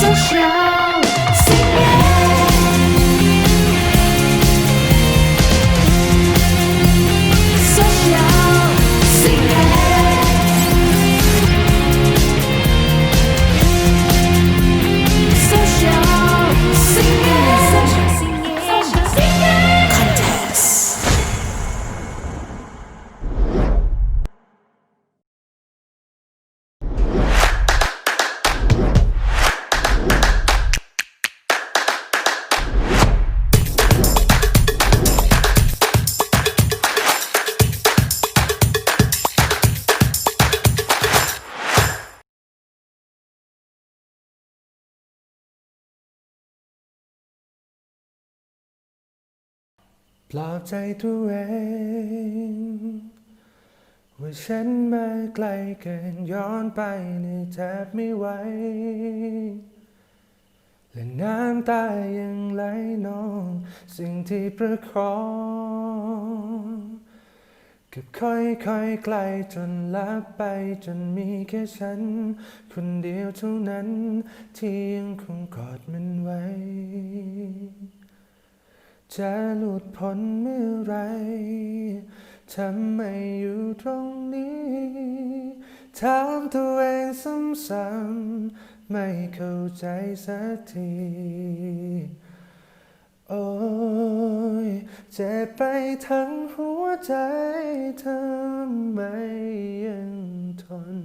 so shy. ปลอบใจตัวเองว่าฉันมาไกลเกินย้อนไปในแทบไม่ไหวและน้ำตายังไหลนองสิ่งที่ประคองกับค่อยๆไกลจนลับไปจนมีแค่ฉัน คนเดียวเท่านั้นที่ยังคงกอดมันไว้ จะหลุดพ้นเมื่อไรทำไมอยู่ตรงนี้ ถามตัวเองซ้ำๆไม่เข้าใจสักที โอ้ยเจ็บไปทั้งหัวใจทำไมยังทน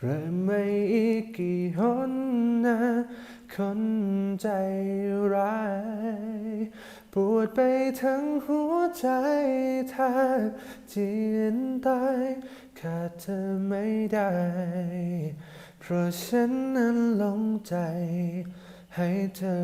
เริ่มไม่อีกกี่หนนะ คนใจร้ายปวดไปทั้งหัวใจแทบจียนตายขาดเธอไม่ได้ เพราะฉันนั้นหลงใจให้เธอ